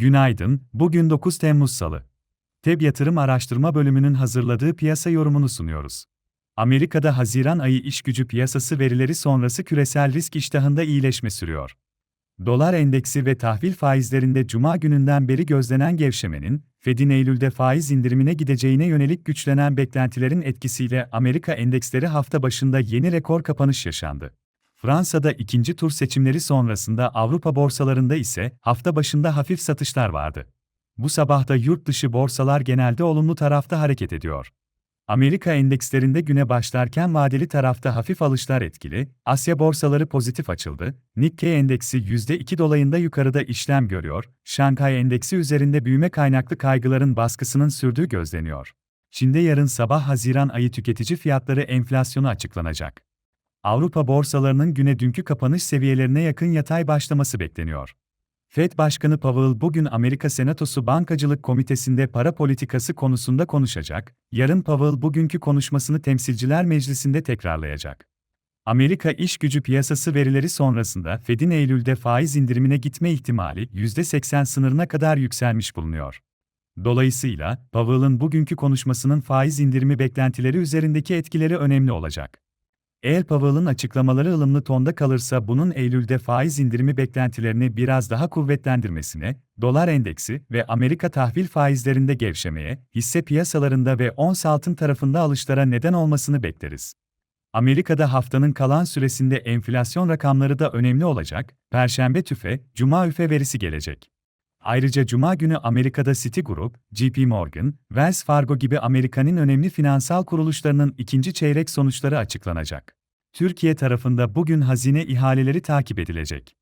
Günaydın, bugün 9 Temmuz Salı. TEB Yatırım Araştırma Bölümünün hazırladığı piyasa yorumunu sunuyoruz. Amerika'da Haziran ayı işgücü piyasası verileri sonrası küresel risk iştahında iyileşme sürüyor. Dolar endeksi ve tahvil faizlerinde cuma gününden beri gözlenen gevşemenin, Fed'in Eylül'de faiz indirimine gideceğine yönelik güçlenen beklentilerin etkisiyle Amerika endeksleri hafta başında yeni rekor kapanış yaşandı. Fransa'da ikinci tur seçimleri sonrasında Avrupa borsalarında ise hafta başında hafif satışlar vardı. Bu sabah da yurt dışı borsalar genelde olumlu tarafta hareket ediyor. Amerika endekslerinde güne başlarken vadeli tarafta hafif alışlar etkili, Asya borsaları pozitif açıldı, Nikkei endeksi %2 dolayında yukarıda işlem görüyor, Şanghay endeksi üzerinde büyüme kaynaklı kaygıların baskısının sürdüğü gözleniyor. Çin'de yarın sabah Haziran ayı tüketici fiyatları enflasyonu açıklanacak. Avrupa borsalarının güne dünkü kapanış seviyelerine yakın yatay başlaması bekleniyor. Fed Başkanı Powell bugün Amerika Senatosu Bankacılık Komitesi'nde para politikası konusunda konuşacak, yarın Powell bugünkü konuşmasını Temsilciler Meclisi'nde tekrarlayacak. Amerika iş gücü piyasası verileri sonrasında Fed'in Eylül'de faiz indirimine gitme ihtimali %80 sınırına kadar yükselmiş bulunuyor. Dolayısıyla, Powell'ın bugünkü konuşmasının faiz indirimi beklentileri üzerindeki etkileri önemli olacak. Eğer Powell'ın açıklamaları ılımlı tonda kalırsa bunun Eylül'de faiz indirimi beklentilerini biraz daha kuvvetlendirmesine, dolar endeksi ve Amerika tahvil faizlerinde gevşemeye, hisse piyasalarında ve ons altın tarafında alışlara neden olmasını bekleriz. Amerika'da haftanın kalan süresinde enflasyon rakamları da önemli olacak, Perşembe tüfe, Cuma üfe verisi gelecek. Ayrıca Cuma günü Amerika'da Citigroup, JP Morgan, Wells Fargo gibi Amerika'nın önemli finansal kuruluşlarının ikinci çeyrek sonuçları açıklanacak. Türkiye tarafında bugün hazine ihaleleri takip edilecek.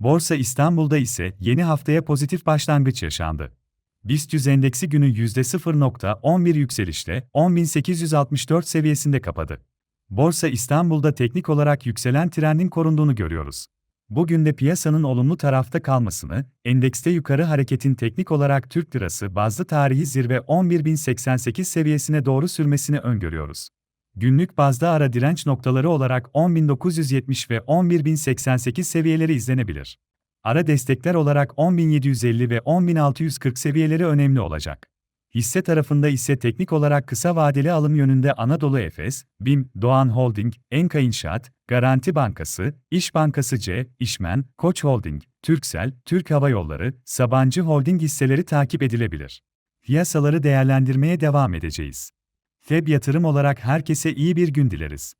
Borsa İstanbul'da ise yeni haftaya pozitif başlangıç yaşandı. BIST 100 endeksi günü %0.11 yükselişle 10.864 seviyesinde kapadı. Borsa İstanbul'da teknik olarak yükselen trendin korunduğunu görüyoruz. Bugün de piyasanın olumlu tarafta kalmasını, endekste yukarı hareketin teknik olarak Türk lirası bazlı tarihi zirve 11.088 seviyesine doğru sürmesini öngörüyoruz. Günlük bazda ara direnç noktaları olarak 10.970 ve 11.088 seviyeleri izlenebilir. Ara destekler olarak 10.750 ve 10.640 seviyeleri önemli olacak. Hisse tarafında ise teknik olarak kısa vadeli alım yönünde Anadolu Efes, BİM, Doğan Holding, Enka İnşaat, Garanti Bankası, İş Bankası C, İşmen, Koç Holding, Türksel, Türk Hava Yolları, Sabancı Holding hisseleri takip edilebilir. Piyasaları değerlendirmeye devam edeceğiz. FEB yatırım olarak herkese iyi bir gün dileriz.